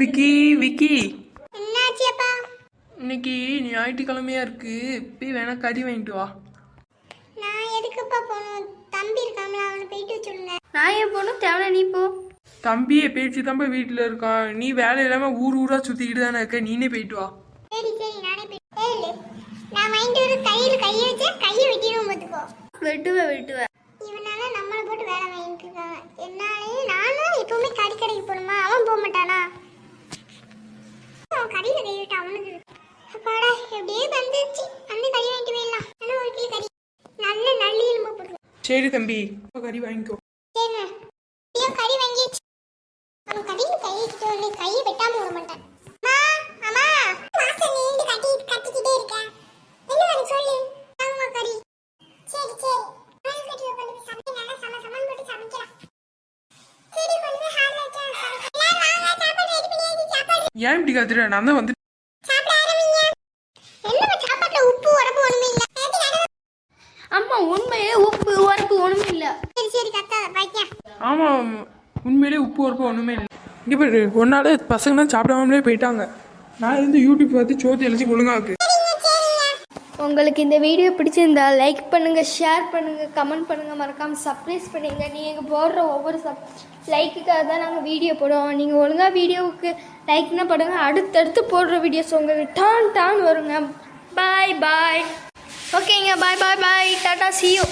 விக்கி விக்கி. இன்னைக்கு ஞாயிற்றுக்கிழமையா இருக்கு. போய் வேணா கறி வாங்கிட்டு வா. நான் எதுக்குப்பா போகணும்? தம்பி இருக்காமல அவனை போயிட்டு சொல்லுங்க. நான் ஏன் போகணும்? தேவை நீ போ. தம்பியை பேச்சு தம்ப வீட்டில் இருக்கான். நீ வேலை இல்லாம ஊர் ஊரா சுத்திக்கிட்டு தானே இருக்க. நீனே போயிட்டு வா. சரி சரி நானே போயிட்டு நான் வாங்கிட்டு ஒரு கையில் கையை வச்சு கையை வெட்டிடுவோம் பார்த்துக்கோ. வெட்டுவேன் வெட்டுவேன் இவனால நம்மளை போட்டு வேலை வாங்கிட்டு இருக்காங்க என்னாலே நானும் எப்பவுமே கறி கடைக்கு போகணுமா அவன் போக மாட்டானா அவன் கறியில கை விட்டு அவனுக்கு. அப்பாடா எப்படியே வந்துருச்சு வந்து கறி வாங்கிட்டு போயிடலாம். ஆனால் ஒரு கிலோ கறி. நல்ல நல்லி எலும்பு போட்டு சரி தம்பி கறி வாங்கிக்கோ. சரிண்ணே. கறி வாங்கிடுச்சு அவன் கறியில் கை வச்சுட்டு வந்து கையை வெட்டாம விட மாட்டான். ஏன் இப்படி கத்துற? நான் தான் வந்து ஒண்ணுமே அம்மா உண்மையே உப்பு உரப்பு ஒன்றும் இல்லை. சரி சரி கத்தாத பாக்கியா ஆமா உண்மையிலே உப்பு உரப்பு ஒண்ணுமே இல்லை. இங்க பாரு ஒரு நாள் பசங்க தான் சாப்பிடாமலே போயிட்டாங்க. நான் இருந்து யூடியூப் பார்த்து சோத்து எழுச்சி ஒழுங்கா இருக்கு. உங்களுக்கு இந்த வீடியோ பிடிச்சிருந்தா லைக் பண்ணுங்கள் ஷேர் பண்ணுங்கள் கமெண்ட் பண்ணுங்கள் மறக்காமல் சப்ரைஸ் பண்ணுங்க நீங்கள் போடுற ஒவ்வொரு சப் லைக்குக்காக தான் நாங்கள் வீடியோ போடுவோம். நீங்கள் ஒழுங்காக வீடியோவுக்கு லைக்னா பண்ணுங்க அடுத்தடுத்து போடுற வீடியோஸ் உங்களுக்கு டான் டான் வருங்க. பாய் பாய் ஓகேங்க பாய் பாய் பாய் டாடா சியூ